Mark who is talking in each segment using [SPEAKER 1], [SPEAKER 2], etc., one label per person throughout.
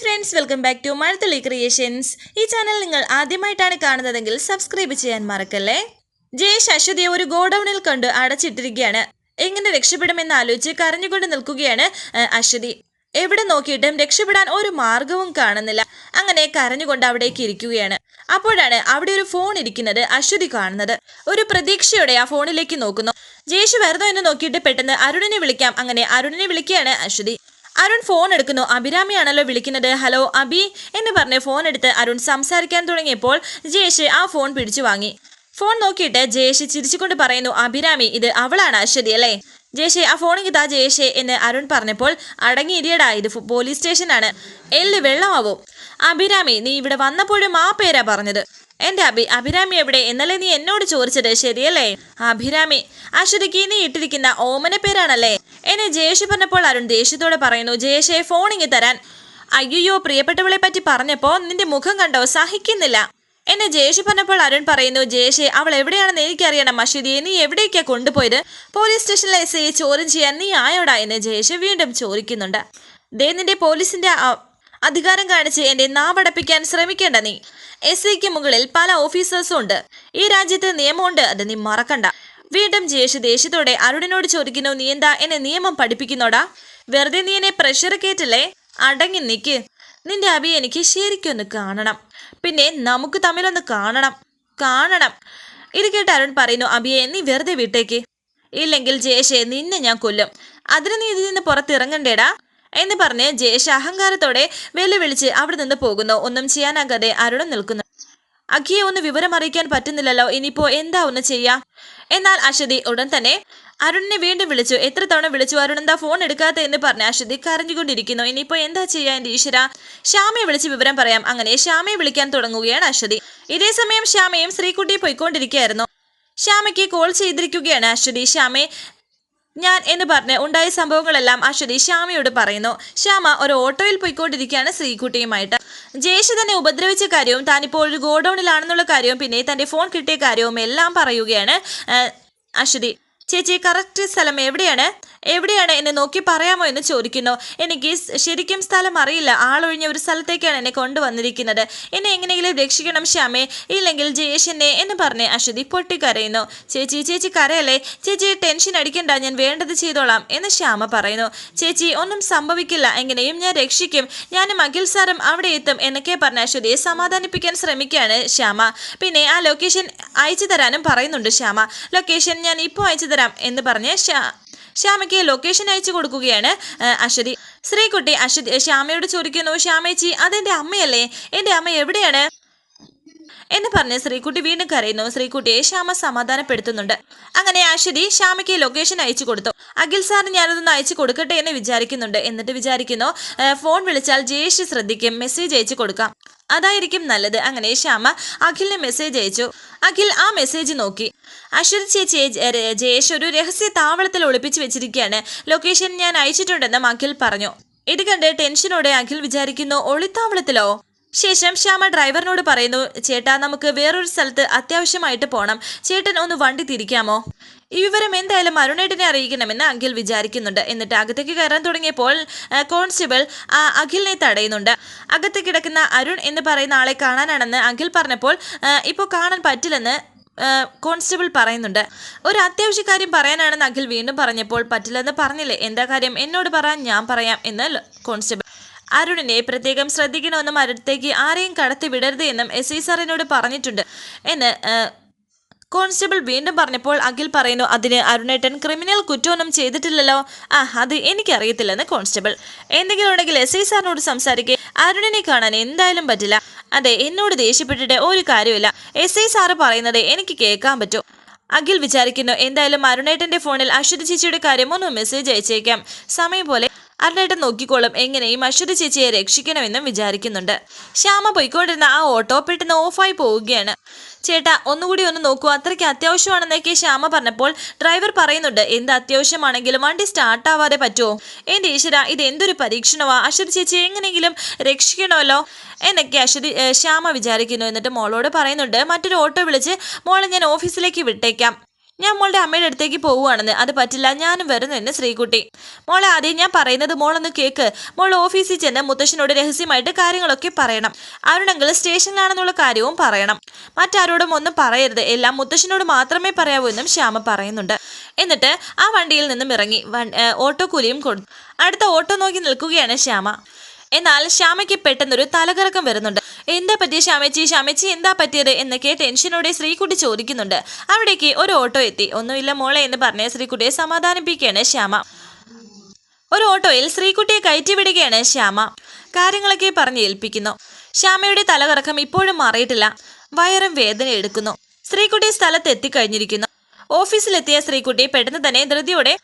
[SPEAKER 1] Friends welcome back to Mazhathulli creations ഈ channel നിങ്ങൾ ആദ്യമായിട്ടാണ് കാണുന്നതെങ്കിൽ സബ്സ്ക്രൈബ് ചെയ്യാൻ മറക്കല്ലേ? ജയേഷ് അശ്വതിയെ ഒരു ഗോഡൌണിൽ കണ്ട് അടച്ചിട്ടിരിക്കുകയാണ്. എങ്ങനെ രക്ഷപ്പെടുമെന്ന് ആലോചിച്ച് കരഞ്ഞുകൊണ്ട് നിൽക്കുകയാണ് അശ്വതി. എവിടെ നോക്കിയിട്ടും രക്ഷപ്പെടാൻ ഒരു മാർഗവും കാണുന്നില്ല. അങ്ങനെ കരഞ്ഞുകൊണ്ട് അവിടേക്ക് ഇരിക്കുകയാണ്. അപ്പോഴാണ് അവിടെ ഒരു ഫോൺ ഇരിക്കുന്നത് അശ്വതി കാണുന്നത്. ഒരു പ്രതീക്ഷയോടെ ആ ഫോണിലേക്ക് നോക്കുന്നു. ജയേഷ് വെറുതെ എന്ന് നോക്കിയിട്ട് പെട്ടെന്ന് അരുണിനെ വിളിക്കാം. അങ്ങനെ അരുണിനെ വിളിക്കുകയാണ് അശ്വതി. അരുൺ ഫോൺ എടുക്കുന്നു. അഭിരാമിയാണല്ലോ വിളിക്കുന്നത്. ഹലോ അബി എന്ന് പറഞ്ഞ് ഫോൺ എടുത്ത് അരുൺ സംസാരിക്കാൻ തുടങ്ങിയപ്പോൾ ജയേഷ് ആ ഫോൺ പിടിച്ചു വാങ്ങി. ഫോൺ നോക്കിയിട്ട് ജയേഷ് ചിരിച്ചുകൊണ്ട് പറയുന്നു അഭിരാമി ഇത് അവളാണ് അശ്വതി അല്ലേ ജയേഷെ ആ ഫോണിങ് താ ജയേഷെ എന്ന് അരുൺ പറഞ്ഞപ്പോൾ അടങ്ങിയിരിയടാ ഇത് പോലീസ് സ്റ്റേഷനാണ് എല്ല് വെള്ളമാവും. അഭിരാമി നീ ഇവിടെ വന്നപ്പോഴും ആ പേരാ പറഞ്ഞത്. എന്റെ അഭി അഭിരാമി എവിടെ? എന്നല്ലേ നീ എന്നോട് ചോദിച്ചത് ശരിയല്ലേ? അഭിരാമി അശ്വതിക്ക് നീ ഇട്ടിരിക്കുന്ന ഓമന പേരാണല്ലേ? എന്നെ ജയേഷ് പറഞ്ഞപ്പോൾ അരുൺ ദേഷ്യത്തോടെ പറയുന്നു ജയേഷെ ഫോണിങ്ങി തരാൻ. അയ്യോ പ്രിയപ്പെട്ടവളെ പറ്റി പറഞ്ഞപ്പോ നിന്റെ മുഖം കണ്ടോ? സഹിക്കുന്നില്ല. എന്നെ ജയേഷ് പറഞ്ഞപ്പോൾ അരുൺ പറയുന്നു ജയേഷെ അവൾ എവിടെയാണെന്ന് എനിക്കറിയണം. അശ്വതിയെ നീ എവിടേക്കാ കൊണ്ടുപോയത്? പോലീസ് സ്റ്റേഷനിലെ എസ് ഐയെ ചോദ്യം ചെയ്യാൻ നീ ആയോടാ? എന്നെ ജയേഷ് വീണ്ടും ചോദിക്കുന്നുണ്ട്. ദേ നിന്റെ പോലീസിന്റെ അധികാരം കാണിച്ച് എന്റെ നാവടപ്പിക്കാൻ ശ്രമിക്കേണ്ട നീ. എസ് ഐക്ക് മുകളിൽ പല ഓഫീസേഴ്സും ഉണ്ട്. ഈ രാജ്യത്ത് നിയമമുണ്ട് അത് നീ മറക്കണ്ട. വീണ്ടും ജയേഷ് ദേഷ്യത്തോടെ അരുണിനോട് ചോദിക്കുന്നു നീ എന്താ എന്നെ നിയമം പഠിപ്പിക്കുന്നോടാ? വെറുതെ നീ എന്നെ പ്രഷർ കേറ്റല്ലേ? അടങ്ങി നിക്ക്. നിന്റെ അഭി എനിക്ക് ശരിക്കൊന്ന് കാണണം. പിന്നെ നമുക്ക് തമ്മിലൊന്ന് കാണണം. കാണണം. ഇത് കേട്ട് അരുൺ പറയുന്നു അഭിയെ നീ വെറുതെ വിട്ടേക്ക്. ഇല്ലെങ്കിൽ ജയേഷെ നിന്നെ ഞാൻ കൊല്ലും. അതിന് നീ ഇതിൽ നിന്ന് പുറത്തിറങ്ങണ്ടേടാ. എന്ന് പറഞ്ഞ് ജയേഷ് അഹങ്കാരത്തോടെ വെല്ലുവിളിച്ച് അവിടെ നിന്ന് പോകുന്നു. ഒന്നും ചെയ്യാനാകാതെ അരുണും നിൽക്കുന്നു. അഖിയെ ഒന്ന് വിവരം അറിയിക്കാൻ പറ്റുന്നില്ലല്ലോ. ഇനിയിപ്പോ എന്താ ഒന്ന് ചെയ്യാം? എന്നാൽ അശ്വതി ഉടൻ തന്നെ അരുണിനെ വീണ്ടും വിളിച്ചു. എത്ര തവണ വിളിച്ചു? അരുൺ എന്താ ഫോൺ എടുക്കാത്ത എന്ന് പറഞ്ഞ് അശ്വതി കരഞ്ഞുകൊണ്ടിരിക്കുന്നു. ഇനിയിപ്പോ എന്താ ചെയ്യാ എന്റെ ഈശ്വര? ശ്യാമയെ വിളിച്ച് വിവരം പറയാം. അങ്ങനെ ശ്യാമയെ വിളിക്കാൻ തുടങ്ങുകയാണ് അശ്വതി. ഇതേ സമയം ശ്യാമയും ശ്രീകുട്ടിയെ പോയിക്കൊണ്ടിരിക്കുകയായിരുന്നു. ശ്യാമയ്ക്ക് കോൾ ചെയ്തിരിക്കുകയാണ് അശ്വതി. ശ്യാമയെ ഞാൻ എന്ന് പറഞ്ഞ് ഉണ്ടായ സംഭവങ്ങളെല്ലാം അശ്വതി ശ്യാമയോട് പറയുന്നു. ശ്യാമ ഒരു ഓട്ടോയിൽ പോയിക്കൊണ്ടിരിക്കുകയാണ് ശ്രീകുട്ടിയുമായിട്ട്. ജയേഷ് തന്നെ ഉപദ്രവിച്ച കാര്യവും താനിപ്പോൾ ഒരു ഗോഡൌണിലാണെന്നുള്ള കാര്യവും പിന്നെ തന്റെ ഫോൺ കിട്ടിയ കാര്യവും എല്ലാം പറയുകയാണ് അശ്വതി. ചേച്ചി കറക്റ്റ് സ്ഥലം എവിടെയാണ്? എവിടെയാണ് എന്നെ നോക്കി പറയാമോ എന്ന് ചോദിക്കുന്നു. എനിക്ക് ശരിക്കും സ്ഥലം അറിയില്ല. ആളൊഴിഞ്ഞ ഒരു സ്ഥലത്തേക്കാണ് എന്നെ കൊണ്ടുവന്നിരിക്കുന്നത്. എന്നെ എങ്ങനെയെങ്കിലും രക്ഷിക്കണം ശ്യാമേ. ഇല്ലെങ്കിൽ ജയേഷ് എന്നെ എന്ന് പറഞ്ഞ് അശ്വതി പൊട്ടിക്കരയുന്നു. ചേച്ചി ചേച്ചി കരയല്ലേ? ചേച്ചി ടെൻഷൻ അടിക്കണ്ട. ഞാൻ വേണ്ടത് ചെയ്തോളാം എന്ന് ശ്യാമ പറയുന്നു. ചേച്ചി ഒന്നും സംഭവിക്കില്ല. എങ്ങനെയും ഞാൻ രക്ഷിക്കും. ഞാനും അഖിൽ സാറും അവിടെ എത്തും എന്നൊക്കെ പറഞ്ഞ അശ്വതിയെ സമാധാനിപ്പിക്കാൻ ശ്രമിക്കുകയാണ് ശ്യാമ. പിന്നെ ആ ലൊക്കേഷൻ അയച്ചു തരാനും പറയുന്നുണ്ട് ശ്യാമ. ലൊക്കേഷൻ ഞാൻ ഇപ്പോൾ അയച്ചു തരാം എന്ന് പറഞ്ഞ് ശ്യാമയ്ക്ക് ലൊക്കേഷൻ അയച്ചു കൊടുക്കുകയാണ് അശ്വതി. ശ്രീകുട്ടി അശ്വതി ശ്യാമയോട് ചോദിക്കുന്നു ശ്യാമേച്ചി അതെന്റെ അമ്മയല്ലേ? എന്റെ അമ്മ എവിടെയാണ്? എന്ന് പറഞ്ഞ് ശ്രീകുട്ടി വീണ്ടും കരയുന്നു. ശ്രീകുട്ടിയെ ശ്യാമ സമാധാനപ്പെടുത്തുന്നുണ്ട്. അങ്ങനെ അശ്വതി ശ്യാമയ്ക്ക് ലൊക്കേഷൻ അയച്ചു കൊടുത്തു. അഖിൽ സാറിന് ഞാനതൊന്ന് അയച്ചു കൊടുക്കട്ടെ എന്ന് വിചാരിക്കുന്നുണ്ട്. എന്നിട്ട് വിചാരിക്കുന്നു ഫോൺ വിളിച്ചാൽ ജയേഷ് ശ്രദ്ധിക്കും മെസ്സേജ് അയച്ചു കൊടുക്കാം. അതായിരിക്കും നല്ലത്. അങ്ങനെ ശ്യാമ അഖിലിന് മെസ്സേജ് അയച്ചു. അഖിൽ ആ മെസ്സേജ് നോക്കി. അശ്വതി ചേച്ചിയെ ജയേഷ് ഒരു രഹസ്യ താവളത്തിൽ ഒളിപ്പിച്ചു വെച്ചിരിക്കുകയാണ്. ലൊക്കേഷൻ ഞാൻ അയച്ചിട്ടുണ്ടെന്നും അഖിൽ പറഞ്ഞു. ഇത് കണ്ട് ടെൻഷനോടെ അഖിൽ വിചാരിക്കുന്നു ഒളിത്താവളത്തിലോ? ശേഷം ശ്യാമ ഡ്രൈവറിനോട് പറയുന്നു ചേട്ടാ നമുക്ക് വേറൊരു സ്ഥലത്ത് അത്യാവശ്യമായിട്ട് പോണം. ചേട്ടൻ ഒന്ന് വണ്ടി തിരിക്കാമോ? ഈ വിവരം എന്തായാലും അരുണേട്ടനെ അറിയിക്കണമെന്ന് അഖിൽ വിചാരിക്കുന്നുണ്ട്. എന്നിട്ട് അകത്തേക്ക് കയറാൻ തുടങ്ങിയപ്പോൾ കോൺസ്റ്റബിൾ അഖിലിനെ തടയുന്നുണ്ട്. അകത്ത് കിടക്കുന്ന അരുൺ എന്ന് പറയുന്ന ആളെ കാണാനാണെന്ന് അഖിൽ പറഞ്ഞപ്പോൾ ഇപ്പോൾ കാണാൻ പറ്റില്ലെന്ന് കോൺസ്റ്റബിൾ പറയുന്നുണ്ട്. ഒരു അത്യാവശ്യ കാര്യം പറയാനാണെന്ന് അഖിൽ വീണ്ടും പറഞ്ഞപ്പോൾ പറ്റില്ലെന്ന് പറഞ്ഞില്ലേ? എന്താ കാര്യം? എന്നോട് പറയാൻ ഞാൻ പറയാം എന്ന് കോൺസ്റ്റബിൾ. അരുണിനെ പ്രത്യേകം ശ്രദ്ധിക്കണമെന്നും അടുത്തേക്ക് ആരെയും കടത്തി വിടരുത് എന്നും എസ് ഐ സാറിനോട് പറഞ്ഞിട്ടുണ്ട്. എന്ന് കോൺസ്റ്റബിൾ വീണ്ടും പറഞ്ഞപ്പോൾ അഖിൽ പറയുന്നു അതിന് അരുണേട്ടൻ ക്രിമിനൽ കുറ്റമൊന്നും ചെയ്തിട്ടില്ലല്ലോ. ആ അത് എനിക്കറിയത്തില്ലെന്ന് കോൺസ്റ്റബിൾ. എന്തെങ്കിലും ഉണ്ടെങ്കിൽ എസ് ഐ സാറിനോട് സംസാരിക്കുക അരുണിനെ കാണാൻ എന്തായാലും പറ്റില്ല. അതെ എന്നോട് ദേഷ്യപ്പെട്ടിട്ട് ഒരു കാര്യമില്ല എസ് ഐ സാറ് പറയുന്നത് എനിക്ക് കേൾക്കാൻ പറ്റൂ. അഖിൽ വിചാരിക്കുന്നു എന്തായാലും അരുണേട്ടന്റെ ഫോണിൽ അശ്വതി ചേച്ചിയുടെ കാര്യം ഒന്ന് മെസ്സേജ് അയച്ചേക്കാം. സമയം പോലെ അരുണേട്ടൻ നോക്കിക്കോളും എങ്ങനെയും അശ്വതി ചേച്ചിയെ രക്ഷിക്കണമെന്നും വിചാരിക്കുന്നുണ്ട്. ശ്യാമ പോയിക്കൊണ്ടിരുന്ന ആ ഓട്ടോ പെട്ടെന്ന് ഓഫായി പോവുകയാണ്. ചേട്ടാ ഒന്നുകൂടി ഒന്ന് നോക്കൂ അത്രയ്ക്ക് അത്യാവശ്യമാണെന്നൊക്കെ ശ്യാമ പറഞ്ഞപ്പോൾ ഡ്രൈവർ പറയുന്നുണ്ട് എന്ത് അത്യാവശ്യമാണെങ്കിലും വണ്ടി സ്റ്റാർട്ട് ആവാതെ പറ്റുമോ? എന്റെ ഈശ്വര ഇത് എന്തൊരു പരീക്ഷണമാ? അശ്വതി ചേച്ചി എങ്ങനെയെങ്കിലും രക്ഷിക്കണമല്ലോ? എന്നൊക്കെ അശ്വതി ശ്യാമ വിചാരിക്കുന്നു. എന്നിട്ട് മോളോട് പറയുന്നുണ്ട് മറ്റൊരു ഓട്ടോ വിളിച്ച് മോളെ ഞാൻ ഓഫീസിലേക്ക് വിട്ടേക്കാം. ഞാൻ മോളുടെ അമ്മയുടെ അടുത്തേക്ക് പോവുകയാണെന്ന് അത് പറ്റില്ല. ഞാനും വരുന്നു എന്ന് ശ്രീകുട്ടി. മോളെ ആദ്യം ഞാൻ പറയുന്നത് മോളൊന്ന് കേക്ക്. മോൾ ഓഫീസിൽ ചെന്ന് മുത്തശ്ശനോട് രഹസ്യമായിട്ട് കാര്യങ്ങളൊക്കെ പറയണം. അവരുടെങ്കിൽ സ്റ്റേഷനിലാണെന്നുള്ള കാര്യവും പറയണം. മറ്റാരോടും ഒന്നും പറയരുത്. എല്ലാം മുത്തശ്ശനോട് മാത്രമേ പറയാവൂ എന്നും ശ്യാമ പറയുന്നുണ്ട്. എന്നിട്ട് ആ വണ്ടിയിൽ നിന്നും ഇറങ്ങി. ഓട്ടോ കൂലിയും കൊടുത്തു. അടുത്ത ഓട്ടോ നോക്കി നിൽക്കുകയാണ് ശ്യാമ. എന്നാൽ ശ്യാമയ്ക്ക് പെട്ടെന്നൊരു തലകറക്കം വരുന്നുണ്ട്. എന്താ പറ്റിയ ശ്യാമച്ചി? ശ്യാമച്ചി എന്താ പറ്റിയത്? എന്നൊക്കെ ടെൻഷനോടെ ശ്രീകുട്ടി ചോദിക്കുന്നുണ്ട്. അവിടേക്ക് ഒരു ഓട്ടോ എത്തി. ഒന്നുമില്ല മോളെ എന്ന് പറഞ്ഞ് ശ്രീകുട്ടിയെ സമാധാനിപ്പിക്കുകയാണ് ശ്യാമ. ഒരു ഓട്ടോയിൽ ശ്രീകുട്ടിയെ കയറ്റിവിടുകയാണ് ശ്യാമ. കാര്യങ്ങളൊക്കെ പറഞ്ഞ് ഏൽപ്പിക്കുന്നു. ശ്യാമയുടെ തലകറക്കം ഇപ്പോഴും മാറിയിട്ടില്ല. വയറും വേദന എടുക്കുന്നു. ശ്രീകുട്ടി സ്ഥലത്ത് എത്തിക്കഴിഞ്ഞിരിക്കുന്നു ഓഫീസിലെത്തിയ ശ്രീകുട്ടി പെട്ടെന്ന് തന്നെ ധൃതിയോടെ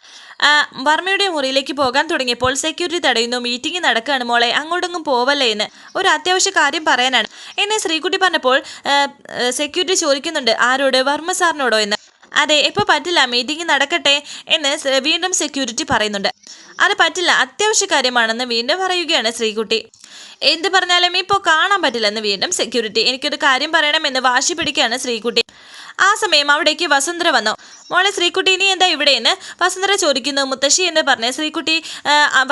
[SPEAKER 1] വർമ്മയുടെ മുറിയിലേക്ക് പോകാൻ തുടങ്ങിയപ്പോൾ സെക്യൂരിറ്റി തടയുന്നു മീറ്റിംഗ് നടക്കുകയാണ് മോളെ അങ്ങോട്ടൊന്നും പോവല്ലേ എന്ന്. ഒരു അത്യാവശ്യ കാര്യം പറയാനാണ്. എന്നെ ശ്രീകുട്ടി പറഞ്ഞപ്പോൾ സെക്യൂരിറ്റി ചോദിക്കുന്നുണ്ട് ആരോട്? വർമ്മ സാറിനോടോ എന്ന്. അതെ ഇപ്പോൾ പറ്റില്ല മീറ്റിംഗ് നടക്കട്ടെ എന്ന് വീണ്ടും സെക്യൂരിറ്റി പറയുന്നുണ്ട്. അത് പറ്റില്ല അത്യാവശ്യ കാര്യമാണെന്ന് വീണ്ടും പറയുകയാണ് ശ്രീകുട്ടി. എന്ത് പറഞ്ഞാലും ഇപ്പോൾ കാണാൻ പറ്റില്ലെന്ന് വീണ്ടും സെക്യൂരിറ്റി എനിക്കൊരു കാര്യം പറയണമെന്ന് വാശി പിടിക്കുകയാണ് ശ്രീകുട്ടി. ആ സമയം അവിടേക്ക് വസുന്ധര വന്നു. മോളെ ശ്രീകുട്ടി നീ എന്താ ഇവിടെ എന്ന് വസുന്ധര ചോദിക്കുന്നു. മുത്തശ്ശി എന്ന് പറഞ്ഞ് ശ്രീകുട്ടി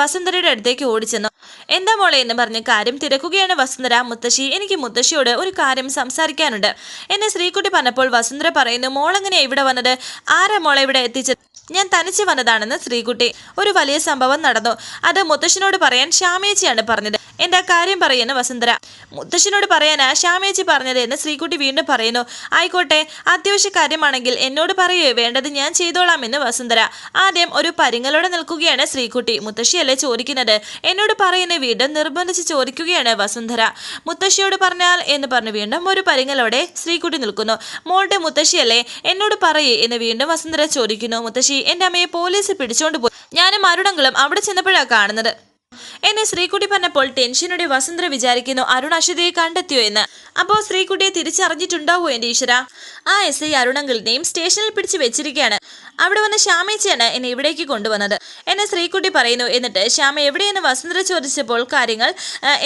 [SPEAKER 1] വസുന്ധരയുടെ അടുത്തേക്ക് ഓടിച്ചെന്നു. എന്താ മോളെ എന്ന് പറഞ്ഞ് കാര്യം തിരക്കുകയാണ് വസുന്ധര മുത്തശ്ശി. എനിക്ക് മുത്തശ്ശിയോട് ഒരു കാര്യം സംസാരിക്കാനുണ്ട്. എന്നെ ശ്രീകുട്ടി പറഞ്ഞപ്പോൾ വസുന്ധര പറയുന്നു മോളെങ്ങനെയാണ് ഇവിടെ വന്നത്? ആരാ മോളെ ഇവിടെ എത്തിച്ചത്? ഞാൻ തനിച്ച് വന്നതാണെന്ന് ശ്രീകുട്ടി. ഒരു വലിയ സംഭവം നടന്നു. അത് മുത്തശ്ശനോട് പറയാൻ ശ്യാമേച്ചിയാണ് പറഞ്ഞത്. എന്താ കാര്യം പറയുന്നു വസുന്ധര? മുത്തശ്ശനോട് പറയാനാ ശ്യാമേച്ചി പറഞ്ഞത് എന്ന് ശ്രീകുട്ടി വീണ്ടും പറയുന്നു. ആയിക്കോട്ടെ അത്യാവശ്യ കാര്യമാണെങ്കിൽ എന്നോട് പറയേ. വേണ്ടത് ഞാൻ ചെയ്തോളാം എന്ന് വസുന്ധര. ആദ്യം ഒരു പരിങ്ങലോടെ നിൽക്കുകയാണ് ശ്രീകുട്ടി. മുത്തശ്ശിയല്ലേ ചോദിക്കുന്നത്? എന്നോട് പറയുന്ന വീണ്ടും നിർബന്ധിച്ച് ചോദിക്കുകയാണ് വസുന്ധര. മുത്തശ്ശിയോട് പറഞ്ഞാൽ എന്ന് പറഞ്ഞ് വീണ്ടും ഒരു പരിങ്ങലോടെ ശ്രീകുട്ടി നിൽക്കുന്നു. മോളുടെ മുത്തശ്ശിയല്ലേ എന്നോട് പറയേ എന്ന് വീണ്ടും വസുന്ധര ചോദിക്കുന്നു. മുത്തശ്ശി എന്റെ അമ്മയെ പോലീസ് പിടിച്ചോണ്ട് പോയി ഞാനും അരുണങ്ങളും അവിടെ ചെന്നപ്പോഴാണ് കാണുന്നത്. എന്നെ ശ്രീകുട്ടി പറഞ്ഞപ്പോൾ ടെൻഷനോടെ വസുന്ധര വിചാരിക്കുന്നു അരുൺ അശ്വതിയെ കണ്ടെത്തിയോ എന്ന്. അപ്പോൾ ശ്രീകുട്ടിയെ തിരിച്ചറിഞ്ഞിട്ടുണ്ടാവോ എന്റെ ഈശ്വര? ആ എസ് ഐ അരുണങ്കിളിനെയും സ്റ്റേഷനിൽ പിടിച്ച് വെച്ചിരിക്കുകയാണ്. അവിടെ വന്ന ശ്യാമേച്ചിയാണ് എന്നെ ഇവിടേക്ക് കൊണ്ടുവന്നത്. എന്നെ ശ്രീകുട്ടി പറയുന്നു എന്നിട്ട് ശ്യാമ എവിടെയെന്ന് വസുന്ധര ചോദിച്ചപ്പോൾ കാര്യങ്ങൾ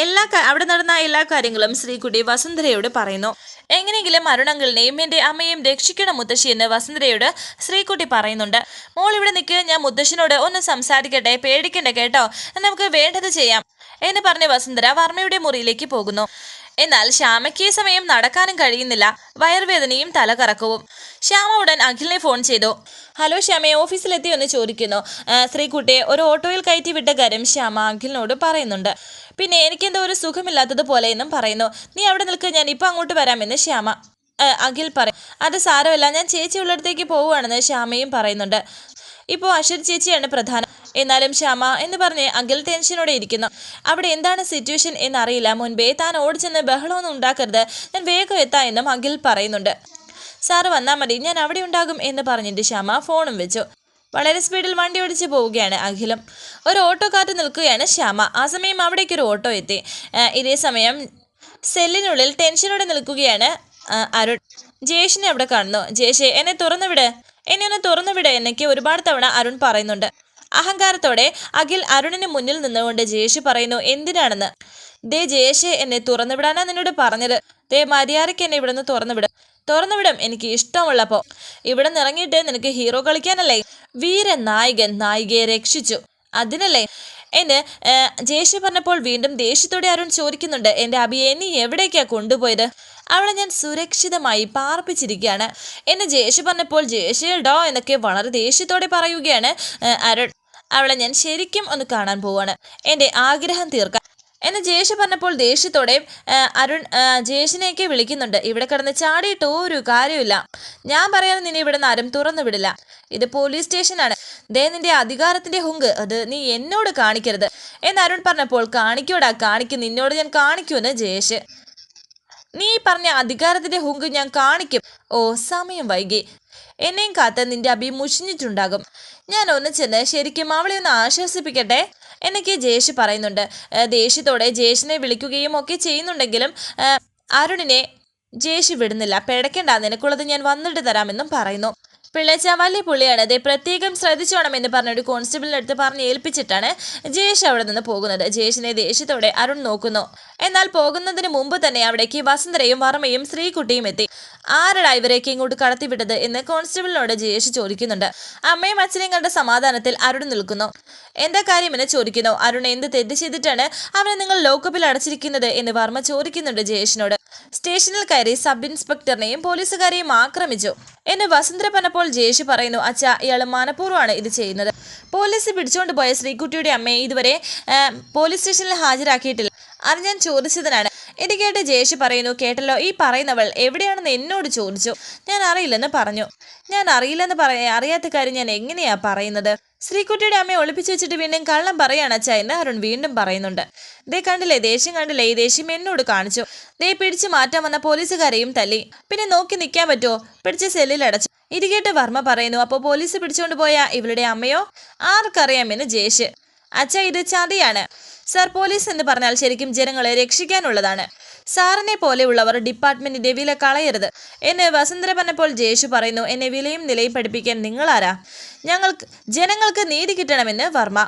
[SPEAKER 1] എല്ലാ അവിടെ നടന്ന എല്ലാ കാര്യങ്ങളും ശ്രീകുട്ടി വസുന്ധരയോട് പറയുന്നു. എങ്ങനെയെങ്കിലും അരുണങ്കിളിനെയും എന്റെ അമ്മയെയും രക്ഷിക്കണം മുത്തശ്ശി എന്ന് വസുന്ധരയോട് ശ്രീകുട്ടി പറയുന്നുണ്ട്. മോൾ ഇവിടെ നിൽക്കുക ഞാൻ മുത്തശ്ശനോട് ഒന്ന് സംസാരിക്കട്ടെ പേടിക്കണ്ട കേട്ടോ. നമുക്ക് വേണ്ടത് ചെയ്യാം. എന്ന് പറഞ്ഞ് വസുന്ധര വർമ്മയുടെ മുറിയിലേക്ക് പോകുന്നു. എന്നാൽ ശ്യാമയ്ക്ക് ഈ സമയം നടക്കാനും കഴിയുന്നില്ല. വയർവേദനയും തലകറക്കവും. ശ്യാമ ഉടൻ അഖിലിനെ ഫോൺ ചെയ്തു. ഹലോ ശ്യാമയെ ഓഫീസിലെത്തി എന്ന് ചോദിക്കുന്നു. ശ്രീകുട്ടിയെ ഒരു ഓട്ടോയിൽ കയറ്റി വിട്ട കാര്യം ശ്യാമ അഖിലിനോട് പറയുന്നുണ്ട്. പിന്നെ എനിക്കെന്തോ ഒരു സുഖമില്ലാത്തതുപോലെ എന്നും പറയുന്നു. നീ അവിടെ നിൽക്കുക ഞാൻ ഇപ്പം അങ്ങോട്ട് വരാമെന്ന് ശ്യാമ അഖിൽ പറയും. അത് സാരമല്ല ഞാൻ ചേച്ചി ഉള്ളിടത്തേക്ക് പോവുകയാണെന്ന് ശ്യാമയും പറയുന്നുണ്ട്. ഇപ്പോൾ അശ്വതി ചേച്ചിയാണ് പ്രധാനം. എന്നാലും ശ്യാമ എന്ന് പറഞ്ഞ് അഖിൽ ടെൻഷനോടെ ഇരിക്കുന്നു. അവിടെ എന്താണ് സിറ്റുവേഷൻ എന്നറിയില്ല. മുൻപേ താൻ ഓടിച്ചെന്ന് ബഹളമൊന്നും ഉണ്ടാക്കരുത്. ഞാൻ വേഗം എത്താം എന്നും അഖിൽ പറയുന്നുണ്ട്. സാറ് വന്നാൽ മതി. ഞാൻ അവിടെ ഉണ്ടാകും എന്ന് പറഞ്ഞിട്ട് ശ്യാമ ഫോണും വെച്ചു. വളരെ സ്പീഡിൽ വണ്ടി ഓടിച്ച് പോവുകയാണ് അഖിലും. ഒരു ഓട്ടോ കാത്ത് നിൽക്കുകയാണ് ശ്യാമ. ആ സമയം അവിടേക്ക് ഒരു ഓട്ടോ എത്തി. ഇതേ സമയം സെല്ലിനുള്ളിൽ ടെൻഷനോടെ നിൽക്കുകയാണ് അരുൺ. ജയേഷിനെ അവിടെ കാണുന്നു. ജയേഷെ എന്നെ തുറന്നുവിട്. എന്നെ ഒന്ന് തുറന്നുവിട് എന്നൊക്കെ ഒരുപാട് തവണ അരുൺ പറയുന്നുണ്ട്. അഹങ്കാരത്തോടെ അഖിൽ അരുണിന് മുന്നിൽ നിന്നുകൊണ്ട് ജയേഷ് പറയുന്നു എന്തിനാണെന്ന്? ദേ ജയേഷ് എന്നെ തുറന്നുവിടാനാ നിന്നോട് പറഞ്ഞത്. ദേ മര്യാദയ്ക്ക് എന്നെ ഇവിടുന്ന് തുറന്നുവിടും. തുറന്നുവിടും എനിക്ക് ഇഷ്ടമുള്ളപ്പോ. ഇവിടെ നിറങ്ങിയിട്ട് നിനക്ക് ഹീറോ കളിക്കാനല്ലേ? വീര നായകൻ നായികയെ രക്ഷിച്ചു. അതിനല്ലേ? എന്ന് ജയേഷ് പറഞ്ഞപ്പോൾ വീണ്ടും ദേഷ്യത്തോടെ അരുൺ ചോദിക്കുന്നുണ്ട് എന്റെ അഭി നീ എവിടേക്കാ കൊണ്ടുപോയത്? അവളെ ഞാൻ സുരക്ഷിതമായി പാർപ്പിച്ചിരിക്കുകയാണ്. എന്ന് ജയേഷ് പറഞ്ഞപ്പോൾ ജയേഷ് ഡോ എന്നൊക്കെ വളരെ ദേഷ്യത്തോടെ പറയുകയാണ് അരുൺ. അവളെ ഞാൻ ശരിക്കും ഒന്ന് കാണാൻ പോവാണ്. എന്റെ ആഗ്രഹം തീർക്കാൻ എന്ന് ജയേഷ് പറഞ്ഞപ്പോൾ ദേഷ്യത്തോടെ അരുൺ ജയേഷിനെയൊക്കെ വിളിക്കുന്നുണ്ട്. ഇവിടെ കിടന്ന് ചാടിയിട്ട് ഒരു കാര്യമില്ല ഞാൻ പറയാതെ നിന്നെ ഇവിടെ നിന്ന് ആരും തുറന്നു വിടില്ല. ഇത് പോലീസ് സ്റ്റേഷനാണ്. ദേ നിന്റെ അധികാരത്തിന്റെ ഹുങ്ക്. അത് നീ എന്നോട് കാണിക്കരുത്. എന്ന് അരുൺ പറഞ്ഞപ്പോൾ കാണിക്കൂടാ കാണിക്കും നിന്നോട് ഞാൻ കാണിക്കുമെന്ന് ജയേഷ്. നീ പറഞ്ഞ അധികാരത്തിന്റെ ഹുങ്ക് ഞാൻ കാണിക്കും. ഓ സമയം വൈകി. എന്നെയും കാത്ത് നിന്റെ അഭി മുഷിഞ്ഞിട്ടുണ്ടാകും. ഞാൻ ഒന്ന് ചെന്ന് ശരിക്കും അവളെ ഒന്ന് ആശ്വസിപ്പിക്കട്ടെ? എന്നൊക്കെ ജയേഷ് പറയുന്നുണ്ട്. ദേഷ്യത്തോടെ ജയേഷിനെ വിളിക്കുകയും ഒക്കെ ചെയ്യുന്നുണ്ടെങ്കിലും അരുണിനെ ജയേഷ് വിടുന്നില്ല. പേടയ്ക്കണ്ട നിനക്കുള്ളത് ഞാൻ വന്നിട്ട് തരാമെന്നും പറയുന്നു. പിള്ളേച്ച വലിയ പുള്ളിയാണ്. ദേ പ്രത്യേകം ശ്രദ്ധിച്ചോണം എന്ന് പറഞ്ഞ ഒരു കോൺസ്റ്റബിളിന്റെ അടുത്ത് പറഞ്ഞ് ഏൽപ്പിച്ചിട്ടാണ് ജയേഷ് അവിടെ നിന്ന് പോകുന്നത്. ജയേഷിനെ ദേഷ്യത്തോടെ അരുൺ നോക്കുന്നു. എന്നാൽ പോകുന്നതിന് മുമ്പ് തന്നെ അവിടേക്ക് വസുന്ധരയും വർമ്മയും ശ്രീകുട്ടിയും എത്തി. ആരടാ ഇവരേക്ക് ഇങ്ങോട്ട് കടത്തിവിട്ടത് എന്ന് കോൺസ്റ്റബിളിനോട് ജയേഷ് ചോദിക്കുന്നുണ്ട്. അമ്മയും അച്ഛനെയും കണ്ട സമാധാനത്തിൽ അരുൺ നിൽക്കുന്നു. എന്താ കാര്യം കാര്യമെന്ന് ചോദിക്കുന്നു. അരുൺ എന്ത് തെറ്റ് ചെയ്തിട്ടാണ് അവനെ നിങ്ങൾ ലോക്കപ്പിൽ അടച്ചിരിക്കുന്നത് എന്ന് വർമ്മ ചോദിക്കുന്നുണ്ട് ജയേഷിനോട്. സ്റ്റേഷനിൽ കയറി സബ് ഇൻസ്പെക്ടറിനെയും പോലീസുകാരെയും ആക്രമിച്ചു എന്ന് വസുന്ധര പറഞ്ഞപ്പോൾ ജയേഷ് പറയുന്നു അച്ഛ ഇയാൾ മനഃപൂർവമാണ് ഇത് ചെയ്യുന്നത്. പോലീസ് പിടിച്ചുകൊണ്ട് പോയ ശ്രീകുട്ടിയുടെ അമ്മയെ ഇതുവരെ പോലീസ് സ്റ്റേഷനിൽ ഹാജരാക്കിയിട്ടില്ല. അത് ഞാൻ ചോദിച്ചതിനാണ്. ഇത് കേട്ട് ജയേഷ് പറയുന്നു കേട്ടല്ലോ ഈ പറയുന്നവൾ എവിടെയാണെന്ന് എന്നോട് ചോദിച്ചു. ഞാൻ അറിയില്ലെന്ന് പറഞ്ഞു. ഞാൻ അറിയില്ലെന്ന് പറയ അറിയാത്ത കാര്യം ഞാൻ എങ്ങനെയാ പറയുന്നത്? ശ്രീകുട്ടിയുടെ അമ്മയെ ഒളിപ്പിച്ചു വെച്ചിട്ട് വീണ്ടും കള്ളം പറയാണ് അച്ഛ എന്ന് അരുൺ വീണ്ടും പറയുന്നുണ്ട്. ദേ കണ്ടില്ലേ ദേഷ്യം കണ്ടില്ലേ ഈ ദേഷ്യം എന്നോട് കാണിച്ചു. ദേ പിടിച്ചു മാറ്റാൻ വന്ന പോലീസുകാരെയും തല്ലി. പിന്നെ നോക്കി നിൽക്കാൻ പറ്റുമോ പിടിച്ച സെല്ലിൽ അടച്ചു. ഇത് കേട്ട് വർമ്മ പറയുന്നു അപ്പോൾ പോലീസ് പിടിച്ചുകൊണ്ട് പോയ ഇവളുടെ അമ്മയോ? ആർക്കറിയാമെന്ന് ജേഷ് അച്ഛ ഇത് ചതിയാണ്. സാർ പോലീസ് എന്ന് പറഞ്ഞാൽ ശരിക്കും ജനങ്ങളെ രക്ഷിക്കാനുള്ളതാണ്. സാറിനെ പോലെയുള്ളവർ ഡിപ്പാർട്ട്മെന്റിന്റെ വില കളയരുത്. എന്നെ വസുന്ധര പറഞ്ഞപ്പോൾ ജയേഷു പറയുന്നു എന്നെ വിലയും നിലയും പഠിപ്പിക്കാൻ നിങ്ങളാരാ? ഞങ്ങൾക്ക് ജനങ്ങൾക്ക് നീതി കിട്ടണമെന്ന് വർമ്മ.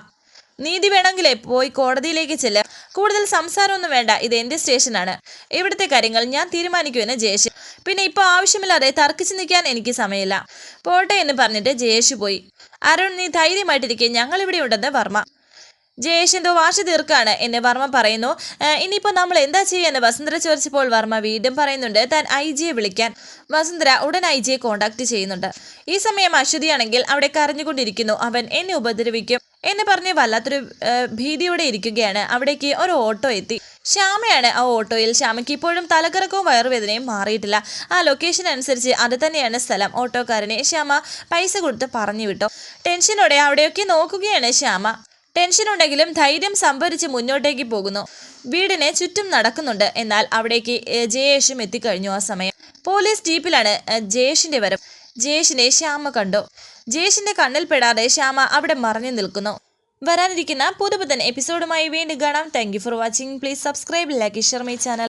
[SPEAKER 1] നീതി വേണമെങ്കിലേ പോയി കോടതിയിലേക്ക് ചെല്ല. കൂടുതൽ സംസാരമൊന്നും വേണ്ട ഇത് എന്റെ സ്റ്റേഷനാണ്. ഇവിടുത്തെ കാര്യങ്ങൾ ഞാൻ തീരുമാനിക്കുമെന്ന് ജയേഷ്. പിന്നെ ഇപ്പോൾ ആവശ്യമില്ലാതെ തർക്കിച്ച് നിൽക്കാൻ എനിക്ക് സമയമില്ല. പോട്ടെ എന്ന് പറഞ്ഞിട്ട് ജയേഷ് പോയി. അരുൺ നീ ധൈര്യമായിട്ടിരിക്കെ ഞങ്ങൾ ഇവിടെ ഉണ്ടെന്ന് വർമ്മ. ജയേഷ് എന്തോ വാശി തീർക്കാണ് എന്ന് വർമ്മ പറയുന്നു. "ഏ, ഇനിയിപ്പോ നമ്മൾ എന്താ ചെയ്യാന്ന് വസുന്ധര ചോദിച്ചപ്പോൾ വർമ്മ വീണ്ടും പറയുന്നുണ്ട് താൻ ഐ ജിയെ വിളിക്കാൻ. വസുന്ധര ഉടൻ ഐ ജിയെ കോണ്ടാക്ട് ചെയ്യുന്നുണ്ട്. ഈ സമയം അശ്വതിയാണെങ്കിൽ അവിടെ കരഞ്ഞുകൊണ്ടിരിക്കുന്നു. അവൻ എന്നെ ഉപദ്രവിക്കും എന്ന് പറഞ്ഞ് വല്ലാത്തൊരു ഭീതിയോടെ ഇരിക്കുകയാണ്. അവിടേക്ക് ഒരു ഓട്ടോ എത്തി. ശ്യാമയാണ് ആ ഓട്ടോയിൽ. ശ്യാമയ്ക്ക് ഇപ്പോഴും തലകറക്കവും വയറുവേദനയും മാറിയിട്ടില്ല. ആ ലൊക്കേഷൻ അനുസരിച്ച് അത് തന്നെയാണ് സ്ഥലം. ഓട്ടോക്കാരനെ ശ്യാമ പൈസ കൊടുത്ത് പറഞ്ഞു വിട്ടു ടെൻഷനോടെ അവിടെയൊക്കെ നോക്കുകയാണ് ശ്യാമ. ടെൻഷൻ ഉണ്ടെങ്കിലും ധൈര്യം സംഭരിച്ച് മുന്നോട്ടേക്ക് പോകുന്നു. വീടിനെ ചുറ്റും നടക്കുന്നുണ്ട്. എന്നാൽ അവിടേക്ക് ജയേഷും എത്തിക്കഴിഞ്ഞു ആ സമയം. പോലീസ് ജീപ്പിലാണ് ജയേഷിന്റെ വരം. ജയേഷിനെ ശ്യാമ കണ്ടു. ജയേഷിന്റെ കണ്ണിൽ പെടാതെ ശ്യാമ അവിടെ മറഞ്ഞു നിൽക്കുന്നു. വരാനിരിക്കുന്ന പുതുപുതൻ എപ്പിസോഡുമായി വീണ്ടും കാണാം. Thank for watching please subscribe like share my channel